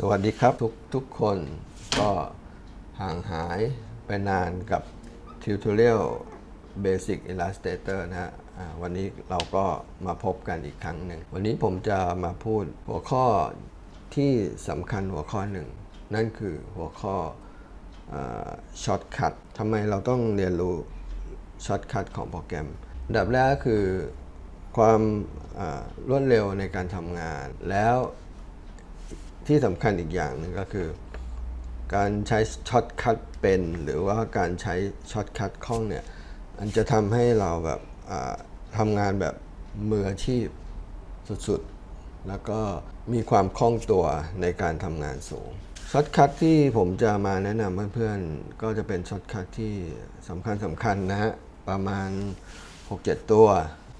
สวัสดีครับทุกทุกคนก็ห่างหายไปนานกับ Tutorial Basic Illustrator นะฮะวันนี้เราก็มาพบกันอีกครั้งหนึ่ง วันนี้ผมจะมาพูดหัวข้อที่สำคัญหัวข้อหนึ่ง นั่นคือหัวข้อช็อตคัททำไมเราต้องเรียนรู้ช็อตคัทของโปรแกรมดับแรกคือความรวดเร็วในการทำงานแล้ว ที่สำคัญอีกอย่างหนึ่งก็คือ การใช้ช็อตคัทเป็น หรือว่าการใช้ช็อตคัทคล่องเนี่ยมันจะทำให้เราแบบทำงานแบบมืออาชีพสุดๆ แล้วก็มีความคล่องตัวในการทำงานสูงช็อตคัทที่ผมจะมาแนะนำเพื่อนๆ ก็จะเป็นช็อตคัทที่สำคัญสำคัญนะฮะ ประมาณ 6-7 ตัว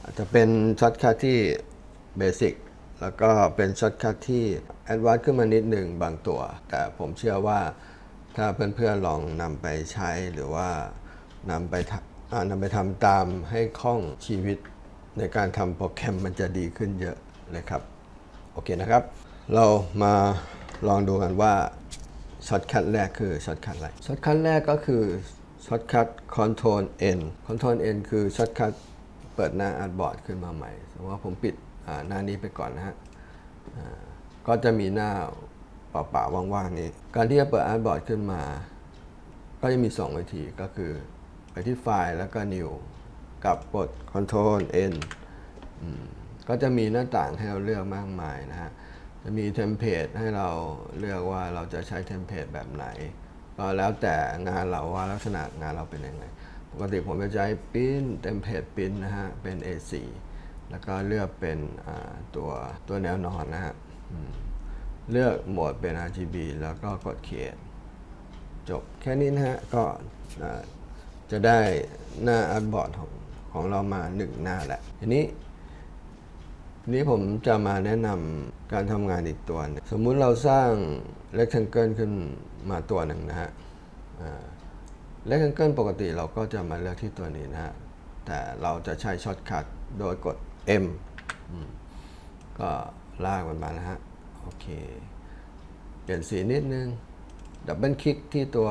อาจจะเป็นช็อตคัทที่เบสิกแล้วก็เป็นช็อตคัทที่ แอดวานซ์ขึ้นมานิดหนึ่งบางตัว แต่ผมเชื่อว่าถ้าเพื่อนๆลองนำไปใช้หรือว่านำไปทำอ่านำไปทำตามให้คล่องชีวิตในการทำโปรแกรมมันจะดีขึ้นเยอะเลยครับ โอเคนะครับ เรามาลองดูกันว่าช็อตคัทแรกคือช็อตคัทอะไรช็อตคัทแรกก็คือช็อตคัท Control N Control N คือช็อตคัทเปิดหน้าอาร์ตบอร์ดขึ้นมาใหม่สมมติว่าผมปิดหน้านี้ไปก่อนนะฮะ ก็จะมีหน้าเปล่าๆว่างๆนี้ การที่จะเปิดอาร์ตบอร์ดขึ้นมา ก็จะมี 2 วิธีก็คือ ไปที่ไฟล์แล้วก็ New กับกด Control N ก็จะมีหน้าต่างให้เราเลือกมากมายนะฮะ จะมีเทมเพลตให้เราเลือกว่าเราจะใช้เทมเพลตแบบไหน ก็แล้วแต่งานเราว่าลักษณะงานเราเป็นยังไง ปกติผมจะใช้ปิ้นเทมเพลตปิ้นนะฮะ เป็น A4 แล้วก็เลือกเป็นตัวตัวแนวนอนนะฮะ เลือกโหมดเป็น RGB แล้วก็กด Create จบแค่นี้นะฮะ ก็จะได้หน้าอาร์ตบอร์ดของของเรามาหนึ่งหน้าแหละทีนี้ทีนี้ผมจะมาแนะนำการทำงานอีกตัวหนึงสมมุติเราสร้าง rectangle ขึ้นมาตัวหนึ่งนะฮะ rectangle ปกติเราก็จะมาเลือกที่ตัวนี้นะฮะ แต่เราจะใช้ช็อตคัทโดยกด M ก็ ลากมันมานะฮะ โอเค เปลี่ยนสีนิดนึง ดับเบิลคลิกที่ตัว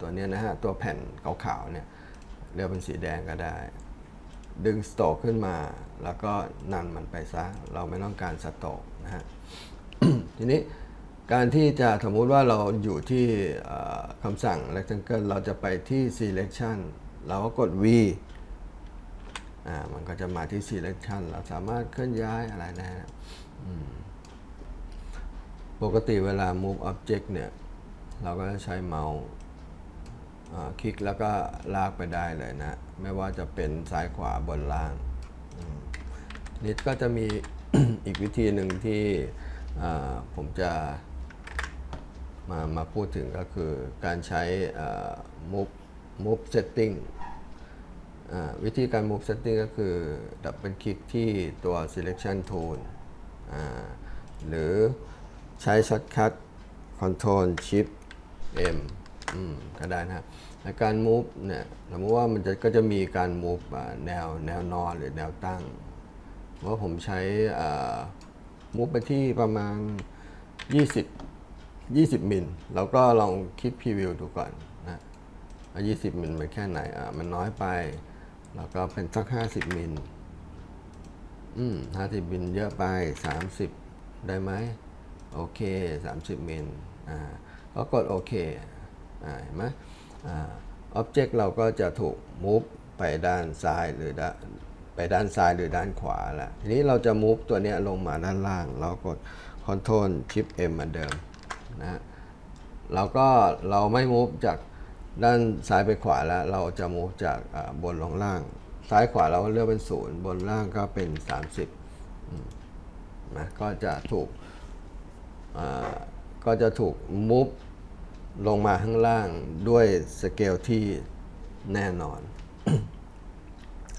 ตัวเนี้ยนะฮะ ตัวแผ่นขาวๆเนี่ยเลือกเป็นสีแดงก็ได้ ดึงสโตกขึ้นมา แล้วก็นันมันไปซะ เราไม่ต้องการสโตกนะฮะ ทีนี้การที่จะสมมุติว่าเราอยู่ที่คำสั่ง rectangle เราจะไปที่ selection เราก็กด V อ่า มันก็จะมาที่ selection เราสามารถเคลื่อนย้ายอะไรนะฮะ ปกติเวลา move object เนี่ย เราก็จะใช้เมาส์คลิกแล้วก็ลากไปได้เลยนะ ไม่ว่าจะเป็นซ้ายขวาบนล่างนิดก็จะมีอีกวิธีหนึ่งที่ผมจะมามาพูดถึงก็คือการใช้ move move setting วิธีการ move setting ก็คือดับเบิลคลิกที่ตัว selection tool หรือใช้ช็อตคัท control shift M ก็ได้นะครับในการ move เนี่ยสมมติว่ามันจะก็จะมีการ move แนวแนวนอนหรือแนวตั้งว่าผมใช้ move ไปที่ประมาณ 20 20 มิล แล้วก็ลองคลิกพรีวิวดูก่อนนะ20 มิลมันแค่ไหน อะมันน้อยไป แล้วก็เป็นสัก 50 มิล อืมห้าสิบมิลเยอะไปสามสิบได้ไหมโอเคสามสิบมิลอ่าก็กดโอเคอ่าเห็นไหมอ่าอ็อบเจกต์เราก็จะถูกมูฟไปด้านซ้ายหรือด้านไปด้านซ้ายหรือด้านขวาละทีนี้เราจะมูฟตัวนี้ลงมาด้านล่าง เรากด Ctrl Shift M เหมือนเดิมนะเราก็เราไม่มูฟจากด้านซ้ายไปขวาแล้ว เราจะมูฟจากบนลงล่าง ซ้ายขวาเราก็เลือกเป็นศูนย์บนล่างก็เป็น 30นะก็จะถูกก็จะถูกมูฟลงมาข้างล่างด้วยสเกลที่แน่นอน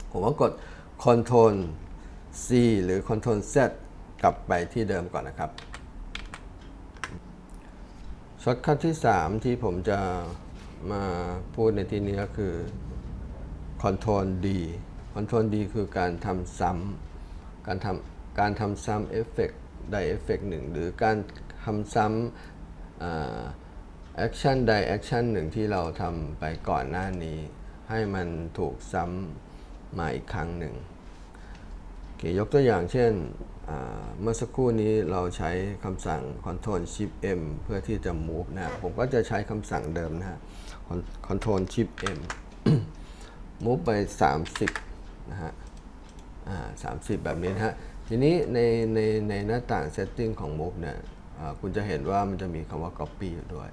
ผมว่ากด Ctrl C หรือ Ctrl Z กลับไปที่เดิมก่อนนะครับช็อตคัทที่ 3 ที่ผมจะมาพูดในที่นี้ก็คือ Ctrl D Ctrl D คือการทำซ้ำการทำการทำซ้ำเอฟเฟกต์ใดเอฟเฟกต์หนึ่งหรือการทำซ้ำแอคชั่นใดแอคชั่นหนึ่งที่เราทำไปก่อนหน้านี้ ให้มันถูกซ้ำมาอีกครั้งหนึ่งเคยกตัวอย่างเช่นเมื่อสักครู่นี้เราใช้คำสั่ง Ctrl Shift M เพื่อที่จะ move นะผมก็จะใช้คำสั่งเดิมนะฮะ Ctrl Shift M move ไป 30 นะฮะ อ่า30แบบนี้นะฮะ ทีนี้ในในในหน้าต่าง setting ของ move เนี่ยคุณจะเห็นว่ามันจะมีคำว่า copy อยู่ด้วย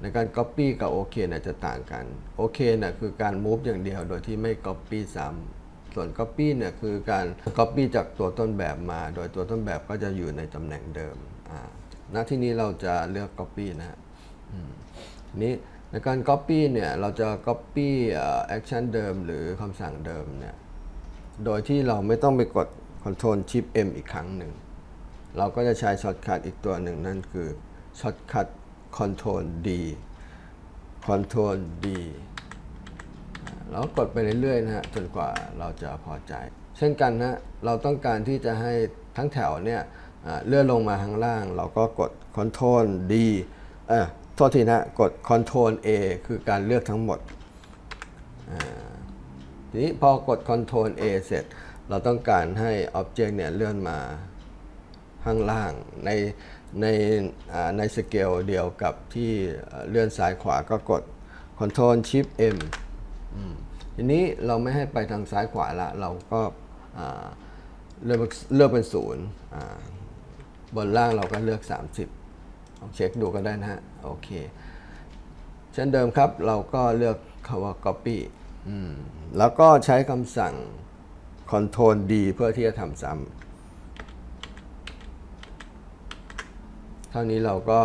ในการ copy กับ OK เนี่ยจะต่างกัน OK เนี่ยคือการ move อย่างเดียวโดยที่ไม่ copy ซ้ำส่วน copy เนี่ยคือการ copy จากตัวต้นแบบมา โดยตัวต้นแบบก็จะอยู่ในตำแหน่งเดิม อ่าณที่นี้เราจะเลือก copy นะฮะทีนี้ ในการ Copy เนี่ยเราจะ Copy แอคชั่นเดิมหรือคำสั่งเดิมเนี่ยโดยที่เราไม่ต้องไปกด Ctrl Shift M อีกครั้งหนึ่ง เราก็จะใช้ช็อตคัทอีกตัวหนึ่งนั่นคือช็อตคัท Ctrl D Ctrl D แล้วกดไปเรื่อยๆนะฮะจนกว่าเราจะพอใจ เช่นกันนะเราต้องการที่จะให้ทั้งแถวเนี่ยเลื่อนลงมาข้างล่าง เราก็กด Ctrl D เออ โทษทีนะ กด Ctrl A คือการเลือกทั้งหมด ทีนี้พอกด Ctrl A เสร็จ เราต้องการให้ Object เนี่ยเลื่อนมาข้างล่างในในในสเกลเดียวกับที่เลื่อนซ้ายขวาก็กด Ctrl Shift M อืมทีนี้เราไม่ให้ไปทางซ้ายขวาละ เราก็เลือกเลือกเป็นศูนย์บนล่างเราก็เลือก 30 ลองเช็คดูก็ได้นะฮะ โอเค เช่นเดิมครับ เราก็เลือกคำว่า copy อืมแล้วก็ใช้คำสั่ง Ctrl D เพื่อที่จะทำซ้ำเท่านี้เราก็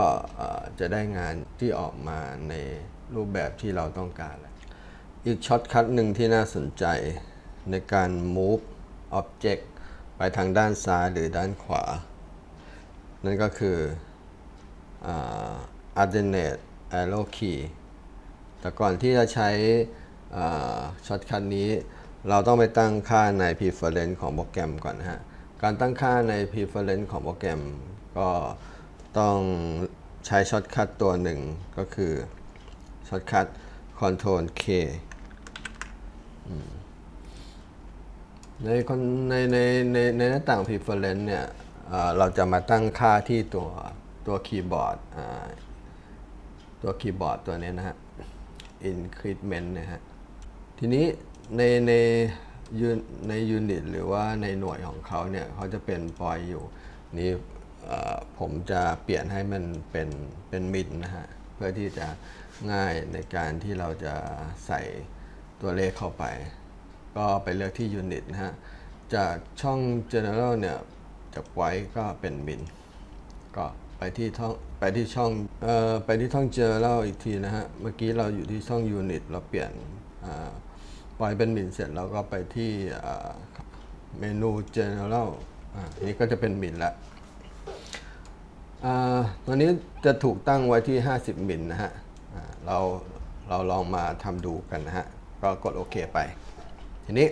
จะได้งานที่ออกมาในรูปแบบที่เราต้องการแล้วอีกช็อตคัทหนึ่งที่น่าสนใจในการ move object ไปทางด้านซ้ายหรือด้านขวา นั่นก็คือ alternate arrow key แต่ก่อนที่จะใช้ช็อตคัทนี้ เราต้องไปตั้งค่าใน preference ของโปรแกรมก่อนนะฮะ การตั้งค่าใน preference ของโปรแกรม ก็ต้องใช้ช็อตคัทตัวหนึ่งก็คือช็อตคัท Ctrl K ในคนในในในในหน้าต่าง preference เนี่ยเราจะมาตั้งค่าที่ตัว ตัวคีย์บอร์ดตัวคีย์บอร์ดตัวนี้นะฮะ increment นะฮะ ทีนี้ในในยูในยูนิตหรือว่าในหน่วยของเขาเนี่ยเขาจะเป็นปอยอยู่ นี่ผมจะเปลี่ยนให้มันเป็นเป็นมิลนะฮะ เพื่อที่จะง่ายในการที่เราจะใส่ตัวเลขเข้าไป ก็ไปเลือกที่ยูนิตนะฮะ จากช่อง general เนี่ยจากไว้ก็เป็นมิลก็ ไปที่ช่องไปที่ช่องเอ่อไปที่ช่อง general อีกทีนะฮะ เมื่อกี้เราอยู่ที่ช่อง unit เราเปลี่ยนปล่อยเป็นมิลเสร็จเราก็ไปที่เมนู general อ่าอันนี้ก็จะเป็นมิลละอ่าตัวนี้จะถูกตั้งไว้ที่ 50มิลนะฮะเราเราลองมาทำดูกันนะฮะ ก็กดโอเคไป ทีนี้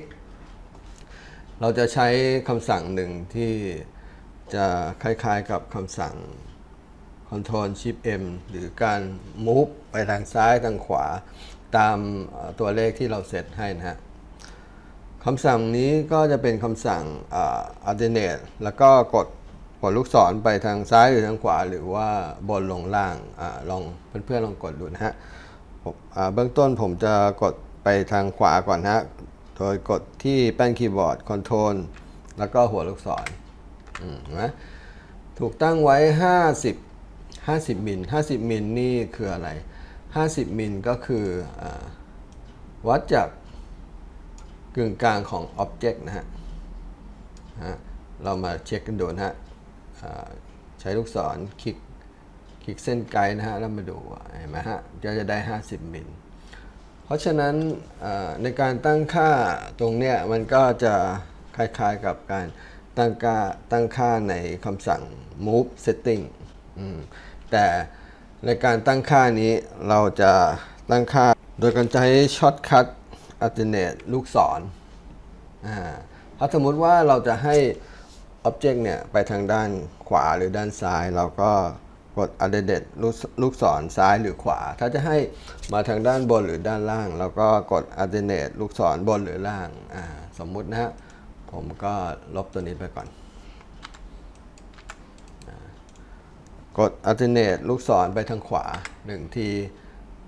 เราจะใช้คำสั่งหนึ่งที่จะคล้ายๆกับคำสั่ง Ctrl Shift M หรือการ move ไปทางซ้ายทางขวาตามตัวเลขที่เราเซตให้นะฮะคำสั่งนี้ก็จะเป็นคำสั่งอ่า alternate แล้วก็กดกดลูกศรไปทางซ้ายหรือทางขวา หรือว่าบนลงล่างอลองเพื่อนๆลองกดดูนะฮะเบื้องต้นผมจะกดไปทางขวาก่อนนะฮะ โดยกดที่แป้นคีย์บอร์ด Ctrl แล้วก็หัวลูกศรนะถูกตั้งไว้ 50 50 มิล 50 มิลนี่คืออะไร 50 มิลก็คืออวัดจากกึ่งกลางของ Object นะฮะฮะเรามาเช็คกันดูนะฮะใช้ลูกศรคลิกคลิกเส้นไกด์นะฮะ แล้วมาดูเห็นไหมฮะก็จะได้ 50 มิล เพราะฉะนั้นในการตั้งค่าตรงเนี้ยมันก็จะคล้ายๆกับการตั้งค่าตั้งค่าในคำสั่ง move setting อืม แต่ในการตั้งค่านี้เราจะตั้งค่า โดยการใช้ช็อตคัท alternate ลูกศรอ่าถ้าสมมติว่าเราจะให้ Object เนี่ยไปทางด้านขวาหรือด้านซ้าย เราก็กด alternate ลูกศรซ้ายหรือขวา ถ้าจะให้มาทางด้านบนหรือด้านล่างแล้วก็กด alternate ลูกศรบนหรือล่างอ่าสมมุตินะฮะผมก็ลบตัวนี้ไปก่อน กด alternate ลูกศรไปทางขวา 1 ที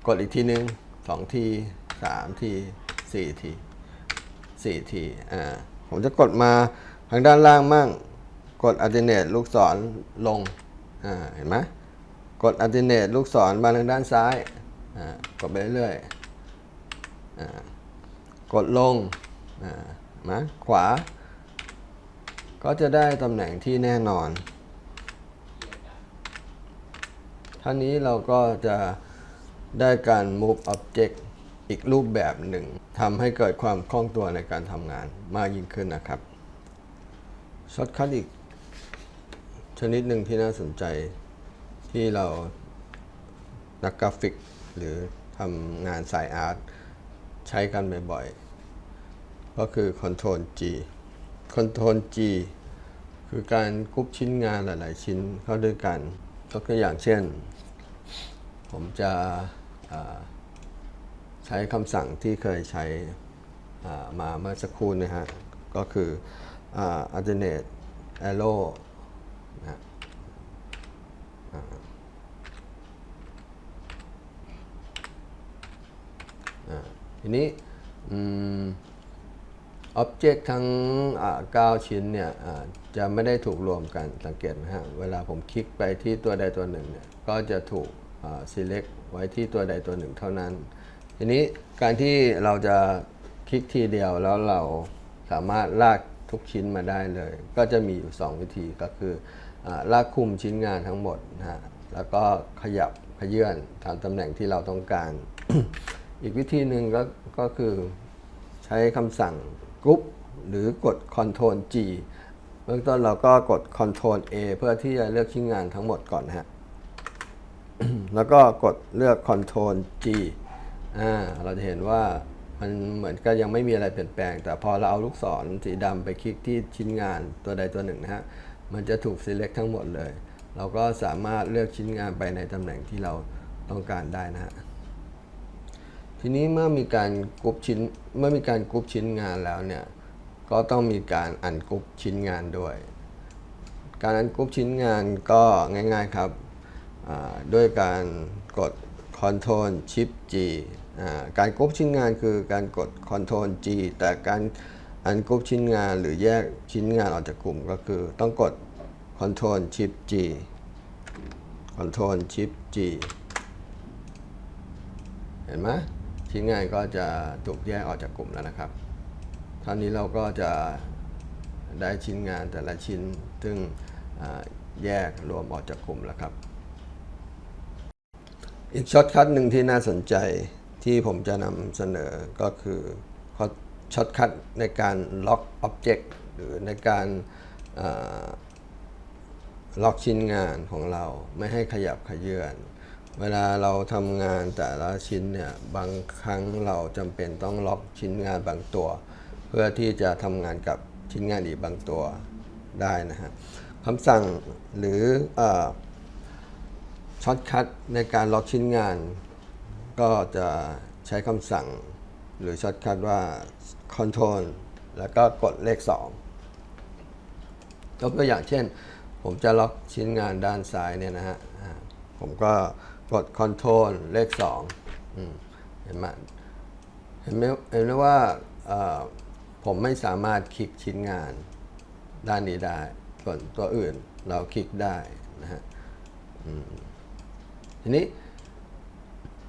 กดอีกทีนึง 2 ที 3 ที 4 ที 4 ที อ่า ผมจะกดมาทางด้านล่างมั่ง กด alternate ลูกศรลง อ่า เห็นไหมกด alternate ลูกศรมาทางด้านซ้าย อ่า กดไปเรื่อยๆ อ่า กดลง อ่าเห็นไหมขวา ก็จะได้ตำแหน่งที่แน่นอน ท่านี้เราก็จะได้การ move object อีกรูปแบบหนึ่งทำให้เกิดความคล่องตัวในการทำงานมากยิ่งขึ้นนะครับช็อตคัทอีกชนิดหนึ่งที่น่าสนใจที่เรานักกราฟิก หรือทำงานสายอาร์ตใช้กันบ่อยๆ ก็คือ Ctrl G Ctrl G คือการกรุ๊ปชิ้นงานหลาย ๆ ชิ้นเข้าด้วยกัน ยกตัวอย่างเช่น ผมจะใช้คำสั่งที่เคยใช้มาเมื่อสักครู่นะฮะ ก็คืออ่า alternate arrow นะฮะอ่าอ่าทีนี้ อ็อบเจกต์ทั้งอ่า9ชิ้นเนี่ยจะไม่ได้ถูกรวมกันสังเกตไหมฮะ เวลาผมคลิกไปที่ตัวใดตัวหนึ่งเนี่ยก็จะถูก select ไว้ที่ตัวใดตัวหนึ่งเท่านั้น ทีนี้การที่เราจะคลิกทีเดียวแล้วเราสามารถลากทุกชิ้นมาได้เลย ก็จะมีอยู่ 2 วิธีก็คืออลากคุมชิ้นงานทั้งหมดนะฮะแล้วก็ขยับขยื่นตามตำแหน่งที่เราต้องการ อีกวิธีหนึ่งก็ก็คือใช้คำสั่ง กรุ๊ปหรือกด Ctrl G เบื้องต้นเราก็กด Ctrl A เพื่อที่จะเลือกชิ้นงานทั้งหมดก่อนฮะ แล้วก็กดเลือก Ctrl G อ่า เราจะเห็นว่ามันเหมือนก็ยังไม่มีอะไรเปลี่ยนแปลง แต่พอเราเอาลูกศรสีดำไปคลิกที่ชิ้นงานตัวใดตัวหนึ่งนะฮะ มันจะถูก select ทั้งหมดเลย เราก็สามารถเลือกชิ้นงานไปในตำแหน่งที่เราต้องการได้นะฮะ ทีนี้เมื่อมีการกรุ๊ปชิ้นเมื่อมีการกรุ๊ปชิ้นงานแล้วเนี่ยก็ต้องมีการอันกรุ๊ปชิ้นงานด้วย การอันกรุ๊ปชิ้นงานก็ง่ายๆครับด้วยการกด Ctrl Shift G การกรุ๊ปชิ้นงานคือการกด Ctrl G แต่การอันกรุ๊ปชิ้นงานหรือแยกชิ้นงานออกจากกลุ่มก็คือต้องกด Ctrl Shift G Ctrl Shift G เห็นไหม ชิ้นงานก็จะถูกแยกออกจากกลุ่มแล้วนะครับท่านี้เราก็จะได้ชิ้นงานแต่ละชิ้น ซึ่งแยกรวมออกจากกลุ่มแล้วครับ อีกช็อตคัทหนึ่งที่น่าสนใจที่ผมจะนำเสนอก็คือช็อตคัทในการล็อกอ็อบเจกต์หรือในการล็อกชิ้นงานของเราไม่ให้ขยับขยื่น เวลาเราทำงานแต่ละชิ้นเนี่ยบางครั้งเราจำเป็นต้องล็อกชิ้นงานบางตัว เพื่อที่จะทำงานกับชิ้นงานอีกบางตัวได้นะฮะคำสั่งหรือช็อตคัทในการล็อกชิ้นงาน ก็จะใช้คำสั่งหรือช็อตคัทว่า Control แล้วก็กดเลข 2 ยกตัวอย่างเช่น ผมจะล็อกชิ้นงานด้านซ้ายเนี่ยนะฮะ ผมก็กด control เลข2อืมเห็นไหมเห็นไหมเห็นไหมว่าผมไม่สามารถคลิกชิ้นงานด้านนี้ได้ ส่วนตัวอื่นเราคลิกได้นะฮะทีนี้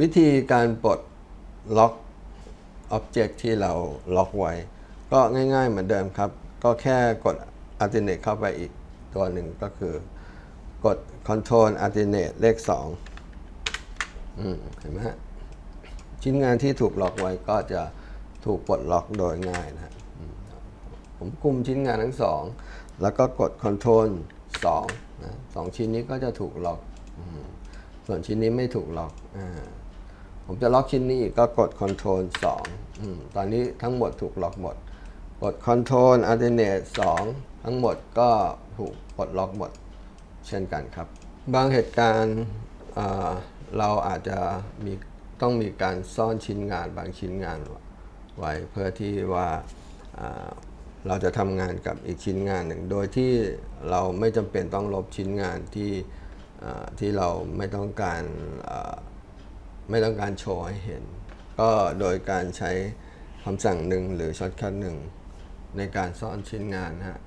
วิธีการปลดล็อกอ็อบเจกต์ที่เราล็อกไว้ ก็ง่ายๆเหมือนเดิมครับ ก็แค่กด alternate เข้าไปอีกตัวหนึ่งก็คือ กด control alternate เลข2อืมเห็นไหมฮะ ชิ้นงานที่ถูกล็อกไว้ก็จะถูกปลดล็อกโดยง่ายนะฮะผมกลุ่มชิ้นงานทั้งสอง แล้วก็กด control 2นะสองชิ้นนี้ก็จะถูกล็อก ส่วนชิ้นนี้ไม่ถูกล็อกอ่าผมจะล็อกชิ้นนี้อีกก็กด control 2อตอนนี้ทั้งหมดถูกล็อกหมด กด control Alternate 2 ทั้งหมดก็ถูกปลดล็อกหมด เช่นกันครับ บางเหตุการณ์เราอาจจะมีต้องมีการซ่อนชิ้นงานบางชิ้นงานไว้เพื่อที่ว่าเราจะทำงานกับอีกชิ้นงานหนึ่ง โดยที่เราไม่จำเป็นต้องลบชิ้นงานที่ที่เราไม่ต้องการไม่ต้องการโชว์ให้เห็น ก็โดยการใช้คำสั่งหนึ่งหรือช็อตคัทหนึ่งในการซ่อนชิ้นงานนะฮะ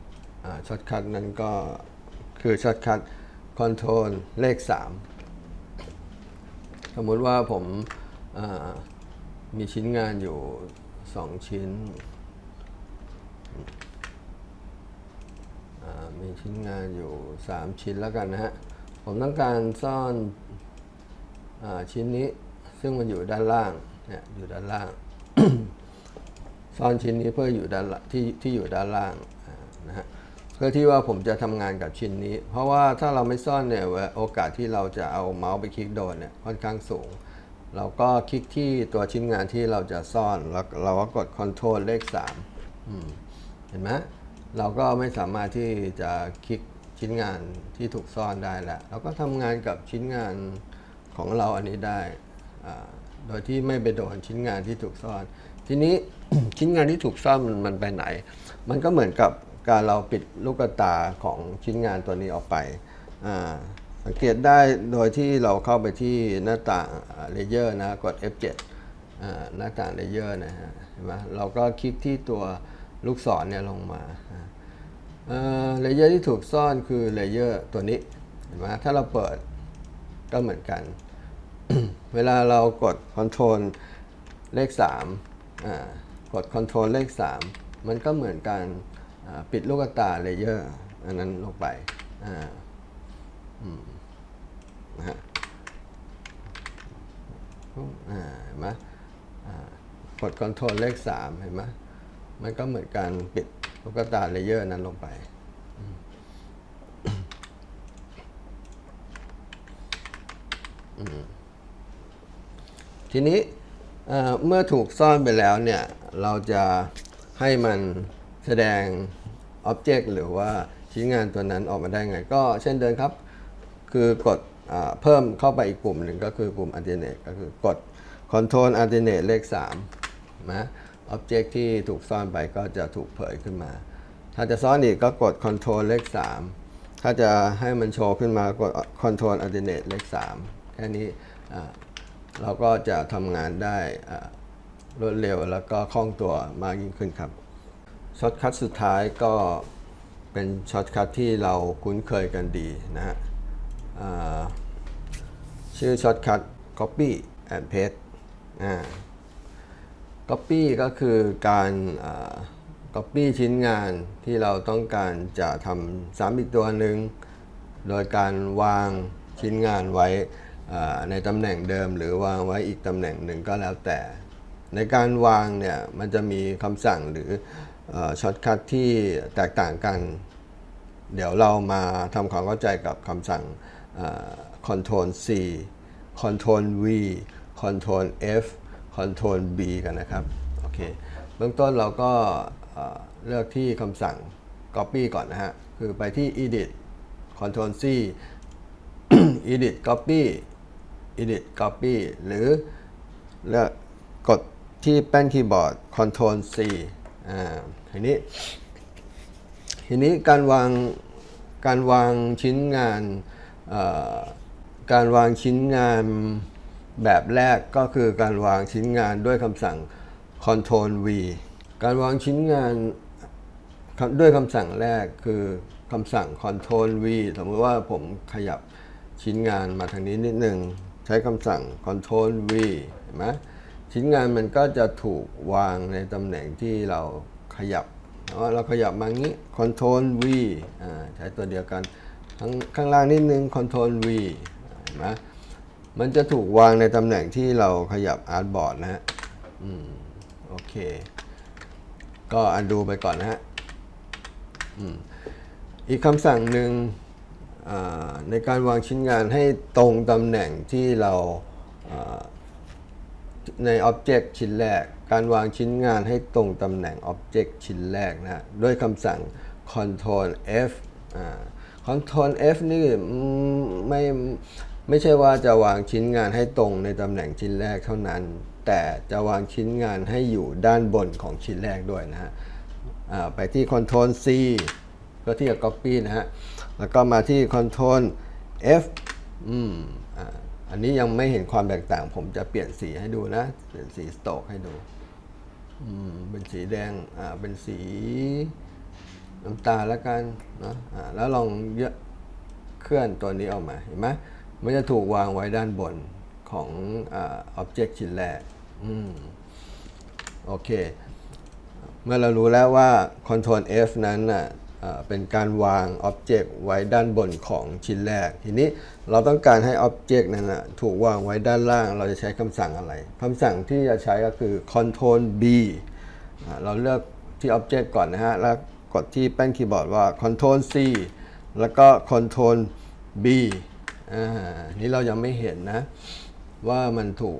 ช็อตคัทนั้นก็ คือช็อตคัทคอนโทรลเลข 3 สมมุติว่าผมมีชิ้นงานอยู่ 2 ชิ้น มีชิ้นงานอยู่ 3 ชิ้นแล้วกันนะฮะ ผมต้องการซ่อนอชิ้นนี้ซึ่งมันอยู่ด้านล่างเนี่ยอยู่ด้านล่าง ซ่อนชิ้นนี้เพื่ออยู่ด้านที่ที่อยู่ด้านล่างนะฮะ เพื่อที่ว่าผมจะทำงานกับชิ้นนี้ เพราะว่าถ้าเราไม่ซ่อนเนี่ยโอกาสที่เราจะเอาเมาส์ไปคลิกโดนเนี่ยค่อนข้างสูง เราก็คลิกที่ตัวชิ้นงานที่เราจะซ่อนแล้วเราก็กด Ctrl เลข3อืมเห็นไหมเราก็ไม่สามารถที่จะคลิกชิ้นงานที่ถูกซ่อนได้แล้วเราก็ทำงานกับชิ้นงานของเราอันนี้ได้ โดยที่ไม่ไปโดนชิ้นงานที่ถูกซ่อน ทีนี้ชิ้นงานที่ถูกซ่อนมันไปไหน มันก็เหมือนกับ การเราปิดลูกตาของชิ้นงานตัวนี้ออกไปสังเกตได้โดยที่เราเข้าไปที่หน้าต่างเลเยอร์นะกด F7 หน้าต่างเลเยอร์นะฮะเห็นไหมเราก็คลิกที่ตัวลูกศรเนี่ยลงมาเลเยอร์ที่ถูกซ่อนคือเลเยอร์ตัวนี้เห็นไหมถ้าเราเปิดก็เหมือนกัน เวลาเรากด Ctrl เลข3กด Ctrl เลข 3 มันก็เหมือนการอ่า ปิดลูกตาเลเยอร์อันนั้นลงไปนะฮะอ่าเห็นไหมอ่ากด Ctrl เลข3เห็นไหมมันก็เหมือนการปิดลูกตาเลเยอร์นั้นลงไปทีนี้เมื่อถูกซ่อนไปแล้วเนี่ย เราจะให้มัน แสดงอ็อบเจกต์หรือว่าชิ้นงานตัวนั้นออกมาได้ไง ก็เช่นเดิมครับ คือกดอเพิ่มเข้าไปอีกปุ่มหนึ่งก็คือกลุ่ม alternate ก็คือกด control alternate เลข3นะอ็อบเจกต์ที่ถูกซ่อนไปก็จะถูกเผยขึ้นมา ถ้าจะซ่อนอีกก็กด control เลข 3 ถ้าจะให้มันโชว์ขึ้นมากด control alternate เลข 3 แค่นี้เราก็จะทำงานได้รวดเร็วแล้วก็คล่องตัวมากยิ่งขึ้นครับ ช็อตคัทสุดท้ายก็เป็นช็อตคัทที่เราคุ้นเคยกันดีนะฮะชื่อช็อตคัท copy and paste อ่า copy ก็คือการอ่า copy ชิ้นงานที่เราต้องการจะทำซ้ำอีกตัวหนึ่ง โดยการวางชิ้นงานไว้ในตำแหน่งเดิม หรือวางไว้อีกตำแหน่งหนึ่งก็แล้วแต่ ในการวางเนี่ยมันจะมีคำสั่งหรือ ช็อตคัทที่แตกต่างกัน เดี๋ยวเรามาทำความเข้าใจกับคำสั่ง Ctrl C Ctrl V Ctrl F Ctrl B กันนะครับ โอเค เบื้องต้นเราก็เอ่อเลือกที่คำสั่ง Copy ก่อนนะฮะ คือไปที่ Edit Ctrl C Edit Copy Edit Copy หรือเลือกกดที่แป้นคีย์บอร์ด Ctrl C อ่าทีนี้ ทีนี้การวางการวางชิ้นงานการวางชิ้นงานแบบแรกก็คือการวางชิ้นงานด้วยคำสั่ง Ctrl V การวางชิ้นงานด้วยคำสั่งแรกคือคำสั่ง Ctrl V สมมติว่าผมขยับชิ้นงานมาทางนี้นิดหนึ่งใช้คำสั่ง Ctrl V เห็นไหม ชิ้นงานมันก็จะถูกวางในตำแหน่งที่เราขยับเอาเราขยับมางี้ Ctrl V ใช้ตัวเดียวกันข้างข้างล่างนิดนึง Ctrl V เห็นไหมมันจะถูกวางในตำแหน่งที่เราขยับอาร์ตบอร์ดนะฮะอืมโอเค ก็อันดูไปก่อนนะฮะอืมอีกคำสั่งหนึ่งในการวางชิ้นงานให้ตรงตำแหน่งที่เรา อ่าใน Object ชิ้นแรก การวางชิ้นงานให้ตรงตำแหน่ง Object ชิ้นแรกนะฮะด้วยคำสั่ง Ctrl F อ่า Ctrl F นี่ไม่ไม่ใช่ว่าจะวางชิ้นงานให้ตรงในตำแหน่งชิ้นแรกเท่านั้น แต่จะวางชิ้นงานให้อยู่ด้านบนของชิ้นแรกด้วยนะฮะไปที่ Ctrl C เพื่อที่จะ Copy นะฮะ แล้วก็มาที่ Ctrl F อืม อันนี้ยังไม่เห็นความแตกต่าง ผมจะเปลี่ยนสีให้ดูนะ เปลี่ยนสีสโตกให้ดู อืม เป็นสีแดง อ่า เป็นสีน้ำตาลแล้วกันเนะอ่า แล้วลองเยอะเคลื่อนตัวนี้ออกมา เห็นไหมมันจะถูกวางไว้ด้านบนของอ่า object ชิ้นแรก อืม โอเค เมื่อเรารู้แล้วว่า Ctrl F นั้นน่ะ เป็นการวาง Object ไว้ด้านบนของชิ้นแรก ทีนี้เราต้องการให้ Object นั้นนะถูกวางไว้ด้านล่าง เราจะใช้คำสั่งอะไรคำสั่งที่จะใช้ก็คือ Ctrl B อเราเลือกที่ Object ก่อนนะฮะ แล้วกดที่แป้นคีย์บอร์ดว่า Ctrl C แล้วก็ Ctrl B อ่านี่เรายังไม่เห็นนะ ว่ามันถูก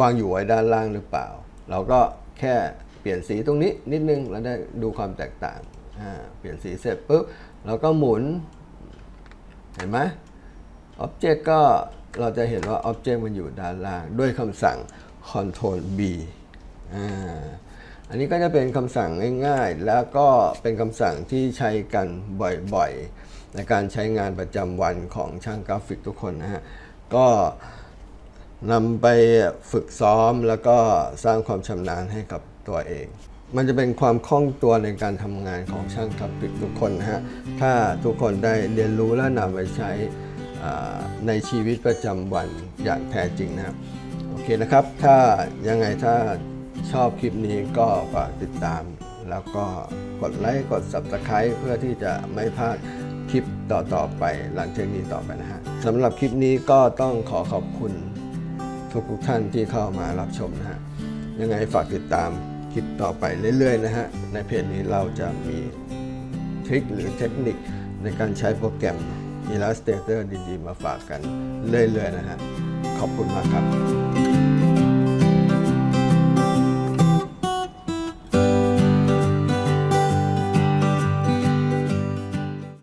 วางอยู่ไว้ด้านล่างหรือเปล่า เราก็แค่เปลี่ยนสีตรงนี้นิดนึงแล้วได้ดูความแตกต่าง เปลี่ยนสีเสร็จปุ๊บเราก็หมุน เห็นไหมอ็อบเจกต์ก็เราจะเห็นว่าอ็อบเจกต์มันอยู่ด้านล่าง ด้วยคำสั่ง Ctrl B อ่าอันนี้ก็จะเป็นคำสั่งง่ายๆ แล้วก็เป็นคำสั่งที่ใช้กันบ่อยๆ ในการใช้งานประจำวันของช่างกราฟิกทุกคนนะฮะ ก็นำไปฝึกซ้อมแล้วก็สร้างความชำนาญให้กับตัวเอง มันจะเป็นความคล่องตัวในการทำงานของช่างกราฟิกทุกคนนะฮะ ถ้าทุกคนได้เรียนรู้และนำไปใช้ในชีวิตประจำวันอย่างแท้จริงนะครับ โอเคนะครับ ถ้ายังไงถ้าชอบคลิปนี้ก็ฝากติดตาม แล้วก็กดไลค์กด Subscribe เพื่อที่จะไม่พลาดคลิปต่อๆไปหลังจากนี้ต่อไปนะฮะสำหรับคลิปนี้ก็ต้องขอขอบคุณทุกทุกท่านที่เข้ามารับชมนะฮะยังไงฝากติดตาม คลิปต่อไปเรื่อยๆนะฮะ ในเพจนี้เราจะมีทริคหรือเทคนิคในการใช้โปรแกรม Illustrator ดีๆ มาฝากกันเรื่อยๆนะฮะ ขอบคุณมากครับ